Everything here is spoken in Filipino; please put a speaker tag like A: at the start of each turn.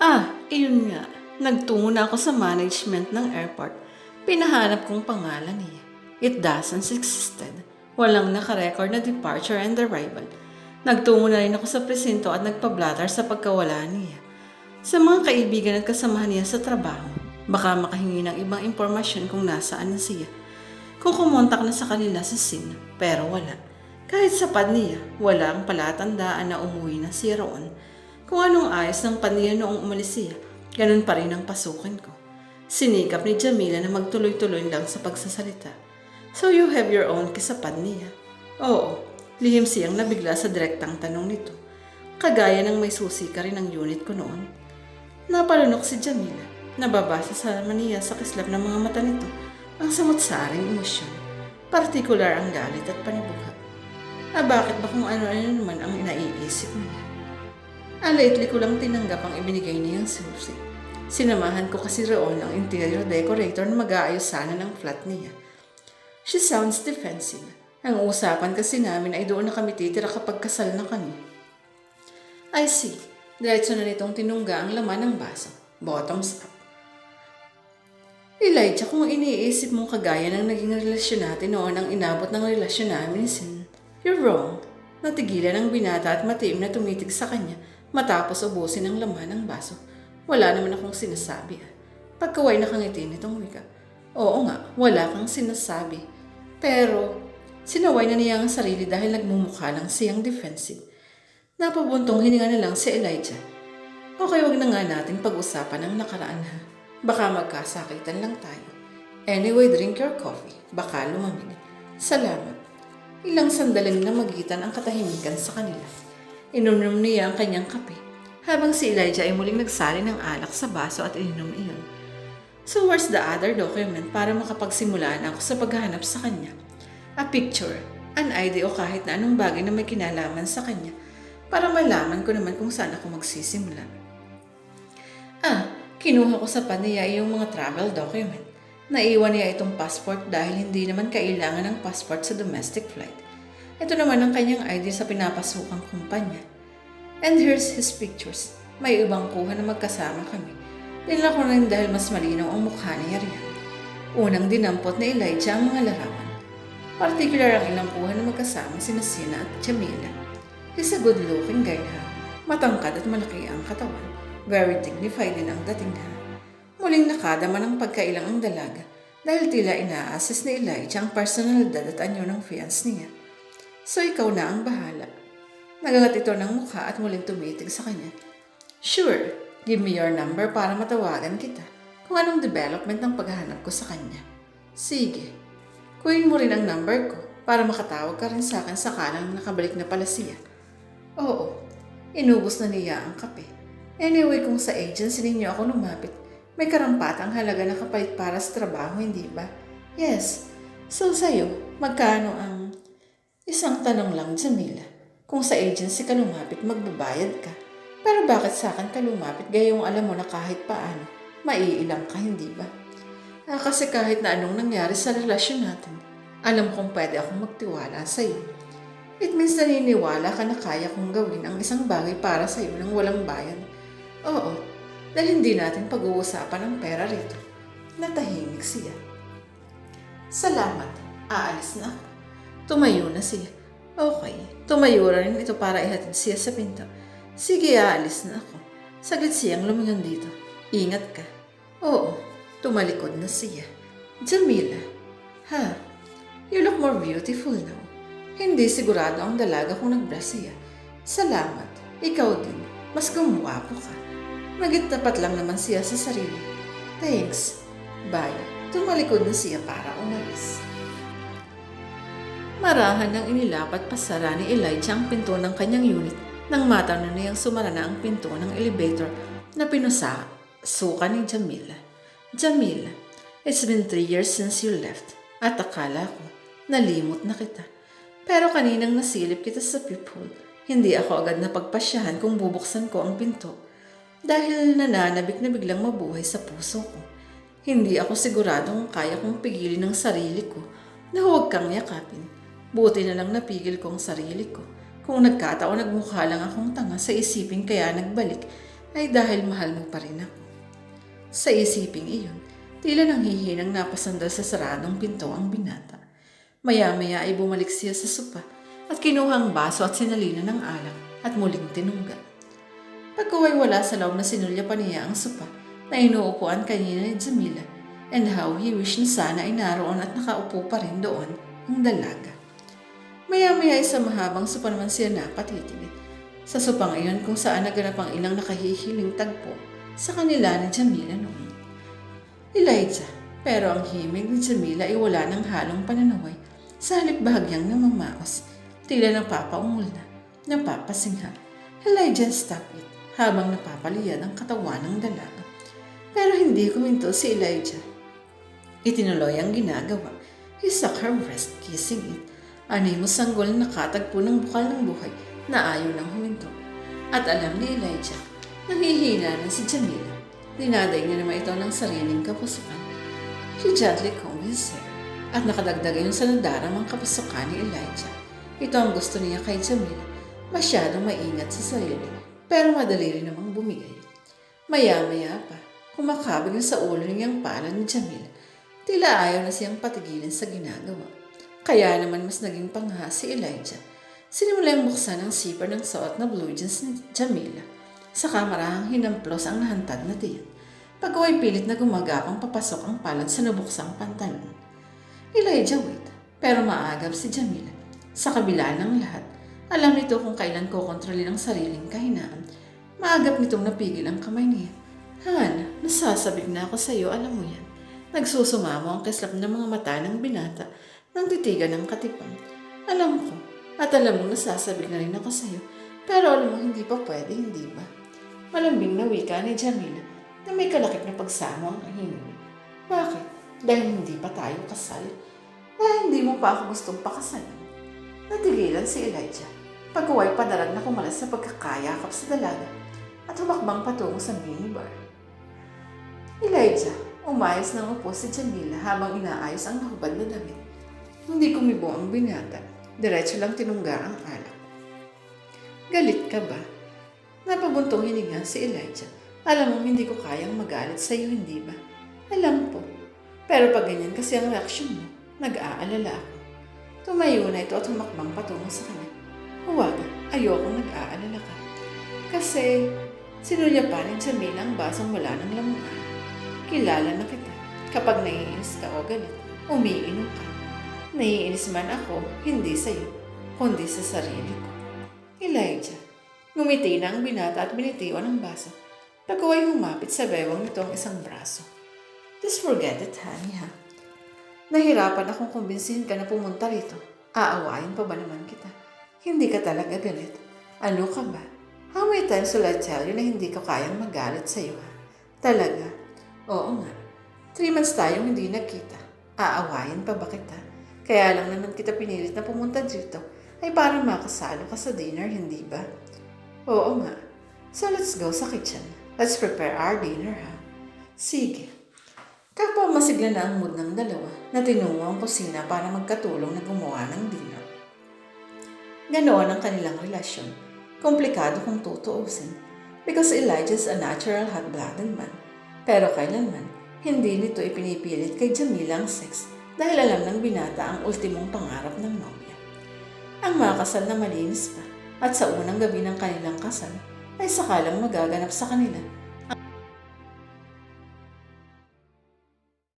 A: Ah, iyon nga. Nagtungo na ako sa management ng airport. Pinahanap kong pangalan niya. It doesn't existed. Walang nakarecord na departure and arrival. Nagtungo na rin ako sa presinto at nagpablatter sa pagkawala niya. Sa mga kaibigan at kasamahan niya sa trabaho, baka makahingi ng ibang impormasyon kung nasaan na siya. Kung kumontak na sa kanila sa SIN, pero wala. Kahit sa pad niya, wala ang palatandaan na umuwi na siya roon. Kung anong ayos ng pad niya noong umalis siya, ganun pa rin ang pasukin ko. Sinikap ni Jamila na magtuloy-tuloy lang sa pagsasalita. So you have your own kisapad niya? Oo, lihim siyang nabigla sa direktang tanong nito. Kagaya ng may susi ka rin ang unit ko noon. Napalunok si Jamila. Nababasa sa maniya sa kislap ng mga mata nito ang samot-saring emosyon. Partikular ang galit at panibugha. Ah, bakit ba kung ano-ano naman ang inaiisip niya? Ah, lately ko lang tinanggap ang ibinigay niyang susi. Sinamahan ko kasi roon ang interior decorator na mag-aayos sana ng flat niya. She sounds defensive. Ang usapan kasi namin ay doon na kami titira kapag kasal na kami. I see. Diretso na nitong tinungga ang laman ng baso. Bottoms up. Elijah, kung iniisip mong kagaya ng naging relasyon natin noon ang inabot ng relasyon namin sin, you're wrong. Natigilan ang binata at matiim na tumitig sa kanya matapos ubusin ang laman ng baso. Wala naman akong sinasabi. Pagkaway nakangiti nitong wika. Oo nga, wala kang sinasabi. Pero, sinaway na niya ang sarili dahil nagmumukha lang siyang defensive. Napabuntong hininga na lang si Elijah. Okay, wag na nga natin pag-usapan ang nakaraan ha. Baka magkasakitan lang tayo. Anyway, drink your coffee. Baka lumamig. Salamat. Ilang sandaling na magitan ang katahimikan sa kanila. Inunom niya ang kanyang kape. Habang si Elijah ay muling nagsali ng alak sa baso at ininom iyon. So where's the other document para makapagsimula na ako sa paghahanap sa kanya? A picture, an ID o kahit na anong bagay na may kinalaman sa kanya para malaman ko naman kung saan ako magsisimula. Ah, kinuha ko sa paniya yung mga travel document. Naiwan niya itong passport dahil hindi naman kailangan ng passport sa domestic flight. Ito naman ang kanyang ID sa pinapasukang kumpanya. And here's his pictures. May ibang kuha na magkasama kami. Dinala ko rin dahil mas malinaw ang mukha niya riyan. Unang dinampot ni Elijah ang mga larawan. Partikular ang ilang kuha na magkasama sina Sina at Jamila. He's a good-looking guy ha. Matangkad at malaki ang katawan. Very dignified din ang dating ha. Muling nakadama ng pagkailang ang dalaga dahil tila ina-assess ni Elijah ang personalidad at anyo ng fiance niya. So ikaw na ang bahala. Nagangat ito ng mukha at muling tumitig sa kanya. Sure, give me your number para matawagan kita kung anong development ng paghahanap ko sa kanya. Sige, kunin mo rin ang number ko para makatawag ka rin sa akin sakalang nakabalik na pala siya. Oo, inubos na niya ang kape. Anyway, kung sa agency ninyo ako lumapit, may karampatang halaga na kapalit para sa trabaho, hindi ba? Yes. So sa'yo, magkano ang... Isang tanong lang, Jamila. Kung sa agency ka lumapit, magbabayad ka. Pero bakit sa akin ka lumapit gayong alam mo na kahit paano, maiilang ka, hindi ba? Ah, kasi kahit na anong nangyari sa relasyon natin, alam kong pwede akong magtiwala sa'yo. It means naniniwala ka na kaya kong gawin ang isang bagay para sa'yo nang walang bayan. Oo, dahil hindi natin pag-uusapan ang pera rito. Natahimik siya. Salamat. Aalis na ako. Tumayo na siya. Okay, tumayo rin ito para ihatid siya sa pinto. Sige, aalis na ako. Saglit siyang lumingon dito. Ingat ka. Oo, tumalikod na siya. Jamila. Ha? You look more beautiful now. Hindi sigurado ang dalaga kung nag-brush siya. Salamat. Ikaw din. Mas gumwapo ka. Nagitapat lang naman siya sa sarili. Thanks. Bye. Tumalikod na siya para umalis. Marahan nang inilapat pasara ni Elijah ang pinto ng kanyang unit nang matano niyang sumara na ang pinto ng elevator na pinusa suka ni Jamila. Jamila, it's been three years since you left at akala ko nalimot na kita. Pero kaninang nasilip kita sa peephole, hindi ako agad napagpasyahan kung bubuksan ko ang pinto dahil nananabik na biglang mabuhay sa puso ko. Hindi ako siguradong kaya kong pigilin ang sarili ko na huwag kang yakapin. Buti na lang napigil ko ang sarili ko. Kung nagkataon nagmukha lang akong tanga sa isipin kaya nagbalik, ay dahil mahal mo pa rin ako. Sa isiping iyon, tila nang hihinang napasandal sa saradong pinto ang binata. Maya-maya ay bumalik siya sa sopa at kinuha ang baso at sinalina ng alak at muling tinungga. Pagkaway wala sa loob na sinulya pa niya ang sopa na inuupuan kanina ni Jamila and how he wished na sana ay naroon at nakaupo pa rin doon ang dalaga. Maya-maya ay sa mahabang sopa naman siya napatitigil. Sa sopang iyon kung saan naganap ang ilang nakahihiling tagpo sa kanila ni Jamila noon. Elijah, pero ang himig ni Jamila ay wala ng halong pananaway sa halip bahagyang namamaos, tila napapaungol na, napapasingha. Elijah stop it habang napapaliyad ang katawan ng dalaga. Pero hindi kuminto si Elijah. Itinuloy ang ginagawa. He sucked her breast, kissing it. Anay mo sanggol na nakatagpo ng bukal ng buhay na ayaw nang huminto. At alam ni Elijah, nangihina na si Jamila. Dinaday niya naman ito ng sariling kapusukan. She gently combed his at nakadagdag yun sa nadaramang kapusukan ni Elijah. Ito ang gusto niya kay Jamila. Masyadong maingat sa sarili, pero madali rin namang bumigay. Maya-maya pa, kumakabig na sa ulo niyang pala ni Jamila. Tila ayaw na siyang patigilin sa ginagawa. Kaya naman mas naging pangha si Elijah. Sinimulang buksan ang zipper ng suot na blue jeans ni Jamila. Sa kamarahang hinamplos ang nahantad na tiyan. Pagkaway pilit na gumagapang papasok ang palad sa nabuksang pantalon. Elijah wait, pero maagap si Jamila. Sa kabila ng lahat, alam nito kung kailan ko kontrolin ang sariling kahinaan. Maagap nitong napigil ang kamay niya. Han, nasasabik na ako sa iyo, alam mo yan. Nagsusumamo ang kislap ng mga mata ng binata nang titigan ng katipang. Alam ko, at alam mo nasasabik na rin ako sa iyo, pero alam mo hindi pa pwede, hindi ba? Malambing na wika ni Jamila na may kalakip na pagsamo ang himig. Bakit? Dahil hindi pa tayo kasal? Dahil hindi mo pa ako gustong pakasalan? Natigilan si Elijah. Pagkuway padalag na kumalas sa pagkakayakap sa dalaga at humakbang patungo sa minibar. Elijah, umayos ng upo si Jamila habang inaayos ang nahubad na damit. Hindi kumibo ang binata. Diretso lang tinungga ang alak. Galit ka ba? Napabuntong hininga si Elijah. Alam mo, hindi ko kayang magalit sa iyo, hindi ba? Alam po. Pero pag ganyan kasi ang reaksyon mo, nag-aalala ako. Tumayo na ito at humakbang patungo sa kanya. Huwag, ayokong nag-aalala ka. Kasi, sinulya pa ni Jamila ang basang wala ng lamunan. Kilala na kita. Kapag naiinis ka o galit, umiinom ka. Naiinis man ako, hindi sa iyo, kundi sa sarili ko. Elijah, ngumiti na ang binata at binitiwan ang baso. Pagkaway humapit sa bewang nito ang isang braso. Just forget it, honey, ha? Nahirapan akong kumbinsihin ka na pumunta rito. Aawayin pa ba naman kita? Hindi ka talaga galit. Ano ka ba? How many times will I tell you na hindi ko kayang magalit sa iyo, ha? Talaga? Oo nga. Three months tayong hindi nagkita. Aawayin pa ba kita? Kaya lang naman kita pinilit na pumunta dito ay para makasalo ka sa dinner, hindi ba? Oo nga. So let's go sa kitchen. Let's prepare our dinner, ha? Sige. Kapwa masigla na ang mood ng dalawa na tinungo ang kusina para magkatulong na gumawa ng dinner. Ganoon ang kanilang relasyon. Komplikado kung tutuusin. Because Elijah is a natural hot-blooded man. Pero kailanman, hindi nito ipinipilit kay Jamila ang sex dahil alam ng binata ang ultimong pangarap ng nobya. Ang mga kasal na malinis pa at sa unang gabi ng kanilang kasal ay sakalang magaganap sa kanila